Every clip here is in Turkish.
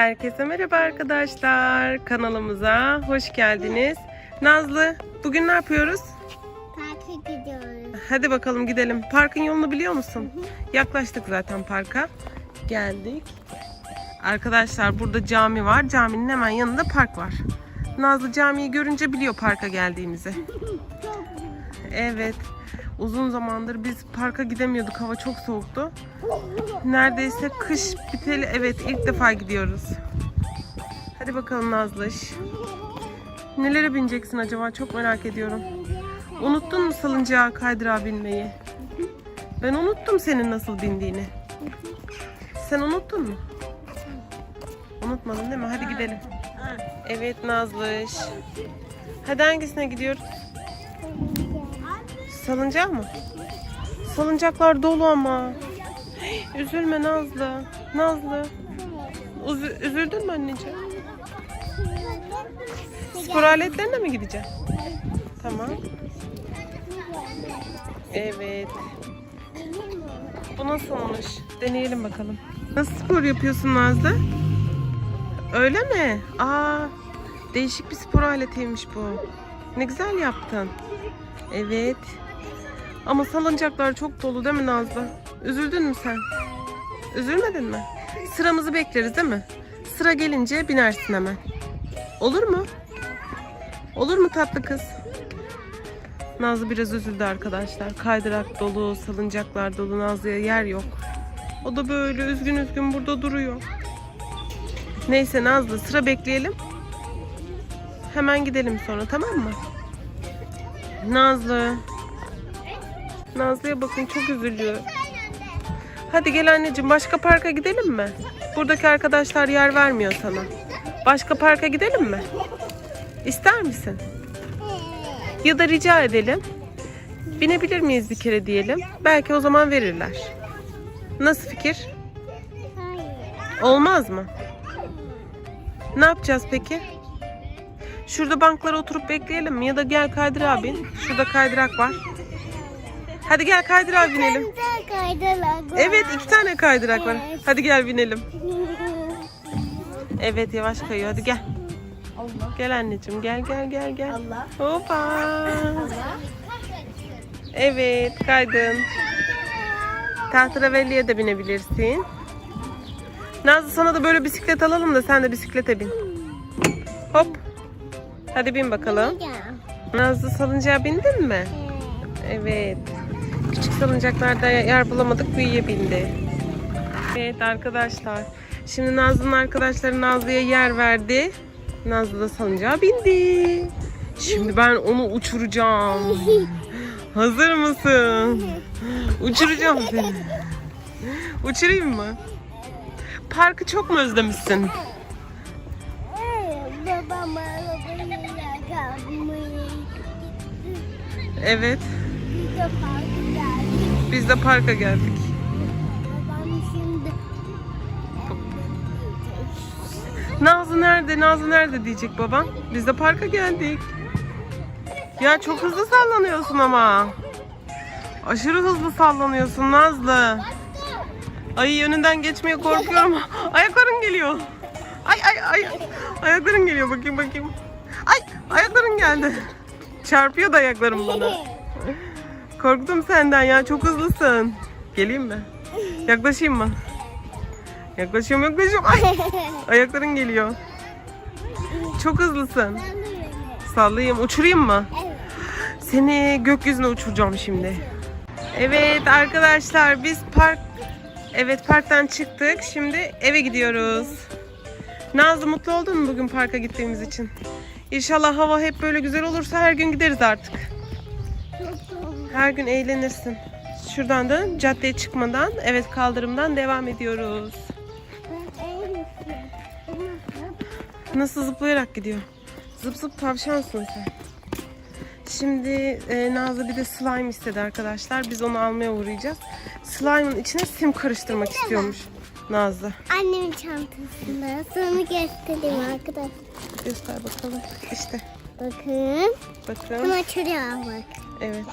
Herkese merhaba arkadaşlar. Kanalımıza hoş geldiniz. Nazlı, bugün ne yapıyoruz? Parka gidiyoruz. Hadi bakalım gidelim. Parkın yolunu biliyor musun? Yaklaştık zaten parka. Geldik. Arkadaşlar burada cami var. Caminin hemen yanında park var. Nazlı camiyi görünce biliyor parka geldiğimizi. Evet. Uzun zamandır biz parka gidemiyorduk. Hava çok soğuktu. Neredeyse kış biteli. Evet ilk defa gidiyoruz. Hadi bakalım Nazlış. Nelere bineceksin acaba? Çok merak ediyorum. Unuttun mu salıncağa kaydırağa binmeyi? Ben unuttum senin nasıl bindiğini. Sen unuttun mu? Unutmadın değil mi? Hadi gidelim. Evet Nazlış. Hadi hangisine gidiyoruz? Salıncağa mı? Salıncaklar dolu ama. Üzülme Nazlı. Nazlı. Üzü- üzüldün mü anneciğim? Spor aletlerine mi gideceksin? Tamam. Evet. Bu nasılmış? Deneyelim bakalım. Nasıl spor yapıyorsun Nazlı? Öyle mi? Aa, değişik bir spor aletiymiş bu. Ne güzel yaptın. Evet. Ama salıncaklar çok dolu değil mi Nazlı? Üzüldün mü sen? Üzülmedin mi? Sıramızı bekleriz değil mi? Sıra gelince binersin hemen. Olur mu? Olur mu tatlı kız? Nazlı biraz üzüldü arkadaşlar. Kaydırak dolu, salıncaklar dolu. Nazlı'ya yer yok. O da böyle üzgün üzgün burada duruyor. Neyse Nazlı sıra bekleyelim. Hemen gidelim sonra tamam mı? Nazlı. Nazlı'ya bakın çok üzülüyor. Hadi gel anneciğim başka parka gidelim mi? Buradaki arkadaşlar yer vermiyor sana. Başka parka gidelim mi? İster misin? Ya da rica edelim. Binebilir miyiz bir kere diyelim. Belki o zaman verirler. Nasıl fikir? Olmaz mı? Ne yapacağız peki? Şurada banklara oturup bekleyelim mi? Ya da gel kaydırağa bin. Şurada kaydırak var. Hadi gel kaydırağa binelim. Güzel kaydırak var. Evet iki tane kaydırak var. Evet. Hadi gel binelim. Evet yavaş kayıyor hadi gel. Gel anneciğim gel gel gel gel. Hoppa. Evet kaydın. Tahterevalliye de binebilirsin. Nazlı sana da böyle bisiklet alalım da sen de bisiklete bin. Hop. Hadi bin bakalım. Nazlı salıncağa bindin mi? Evet. Küçük salıncaklarda yer bulamadık büyüye bindi. Evet arkadaşlar. Şimdi Nazlı'nın arkadaşları Nazlı'ya yer verdi. Nazlı da salıncağa bindi. Şimdi ben onu uçuracağım. Hazır mısın? Uçuracağım seni. Uçurayım mı? Parkı çok mu özlemişsin? Babam arabayı. Evet. De. Biz de parka geldik. Nazlı nerede? Nazlı nerede diyecek babam. Biz de parka geldik. Ya çok hızlı sallanıyorsun ama. Aşırı hızlı sallanıyorsun Nazlı. Ay önünden geçmeye korkuyorum. Ayakların geliyor. Ay ay ay. Ayakların geliyor bakayım bakayım. Ay ayakların geldi. Çarpıyor da ayaklarım bana. Korktum senden ya çok hızlısın. Geleyim mi? Yaklaşayım mı? Yaklaşıyorum yaklaşıyorum. Ay ayakların geliyor. Çok hızlısın. Sallayayım uçurayım mı? Seni gökyüzüne uçuracağım şimdi. Evet arkadaşlar biz park Evet parktan çıktık. Şimdi eve gidiyoruz. Nazlı mutlu oldun mu bugün parka gittiğimiz için? İnşallah hava hep böyle güzel olursa her gün gideriz artık. Her gün eğlenirsin. Şuradan da caddeye çıkmadan evet kaldırımdan devam ediyoruz. Nasıl zıplayarak gidiyor. Zıp zıp tavşansın sen. Şimdi e, Nazlı bir de slime istedi arkadaşlar. Biz onu almaya uğrayacağız. Slime'ın içine sim karıştırmak istiyormuş Nazlı. Annemin çantasında. Sana göstereyim arkadaşlar. Göster bakalım. İşte Bakın. Bakın. açılıyor bak. Evet.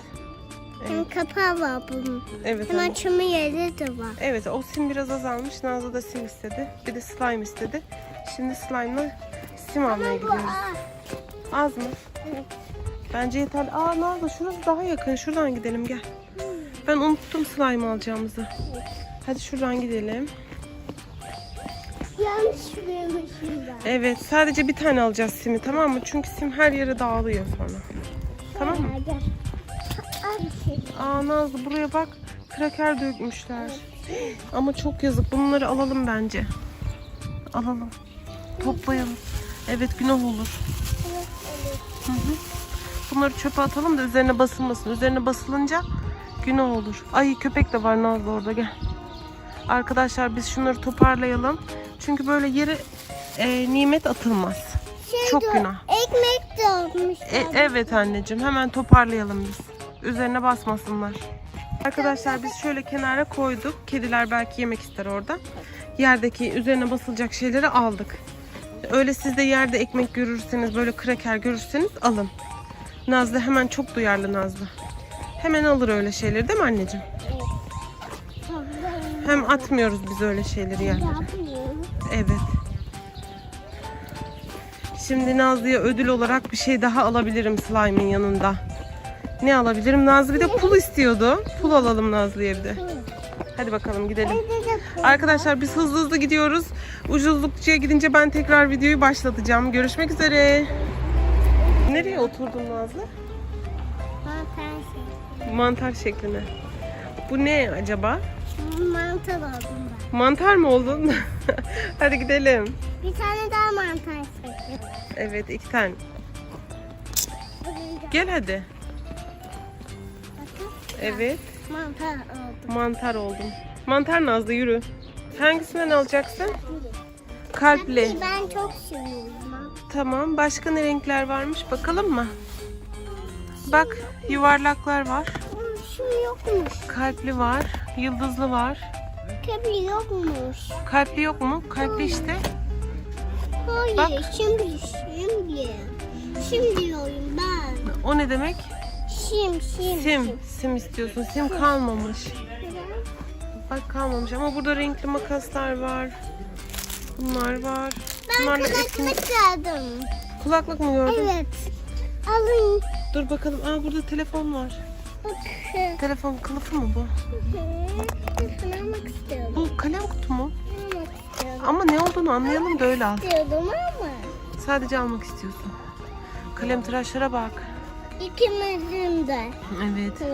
Hem kapağı var bunun. Evet. Hem anne. yeri de var. Evet o sim biraz azalmış. Nazlı da sim istedi. Bir de slime istedi. Şimdi slime'la sim almaya gidiyoruz. Az mı? Evet. Bence yeterli. Aa Nazlı şurası daha yakın. Şuradan gidelim gel. Ben unuttum slime alacağımızı. Hadi şuradan gidelim. Yanlış ben. Evet sadece bir tane alacağız simi tamam mı? Çünkü sim her yere dağılıyor sonra. Tamam mı? Gel. Aa Nazlı buraya bak. Kraker dökmüşler. Ama çok yazık. Bunları alalım bence. Alalım. Toplayalım. Evet günah olur. Hı hı. Bunları çöpe atalım da üzerine basılmasın. Üzerine basılınca günah olur. Ay köpek de var Nazlı orada gel. Arkadaşlar biz şunları toparlayalım. Çünkü böyle yere e, nimet atılmaz. Şey Çok günah. Ekmek de olmuşlar. E, evet anneciğim hemen toparlayalım biz. Üzerine basmasınlar. Arkadaşlar biz şöyle kenara koyduk. Kediler belki yemek ister orada. Yerdeki üzerine basılacak şeyleri aldık. Öyle siz de yerde ekmek görürseniz böyle kraker görürseniz alın. Nazlı hemen çok duyarlı Nazlı. Hemen alır öyle şeyleri değil mi anneciğim? Hem atmıyoruz biz öyle şeyleri. Yapıyorum. Evet. Şimdi Nazlı'ya ödül olarak bir şey daha alabilirim slime'ın yanında. Ne alabilirim? Nazlı bir de pul istiyordu. Pul alalım Nazlı'ya bir de. Hadi bakalım gidelim. Arkadaşlar biz hızlı hızlı gidiyoruz. Ucuzlukçuya gidince ben tekrar videoyu başlatacağım. Görüşmek üzere. Nereye oturdun Nazlı? Mantar şey. Mantar şekline. Bu ne acaba? Mantar oldum ben. Mantar mı oldun? Hadi gidelim. Bir tane daha mantar seçtim. Evet iki tane. Gel hadi. Evet. Mantar oldum. Mantar oldum. Mantar Nazlı yürü. Hangisinden alacaksın? Kalpli. Ben çok seviyorum. Tamam. Başka ne renkler varmış bakalım mı? Bak yuvarlaklar var. Şu yokmuş. Kalpli var. Yıldızlı var. Köprü yokmuş. Kalpli yok mu? Kalpli işte. Hayır. Bak. Şimdi, şimdi. Şimdi diyorum ben. O ne demek? Sim, sim. Sim. Sim istiyorsun. Sim kalmamış. Bak kalmamış ama burada renkli makaslar var. Bunlar var. Ben Bunlarla kulaklık etkinlik- gördüm. Kulaklık mı gördün? Evet. Alın. Dur bakalım. Aa burada telefon var. Bakın. Telefon kılıfı mı bu? Almak. Bu kalem kutu mu? Almak. Ama ne olduğunu anlayalım da öyle al. İstiyordum ama. Sadece almak istiyorsun. Kalem tıraşlara bak. İkimizin de. Evet. var.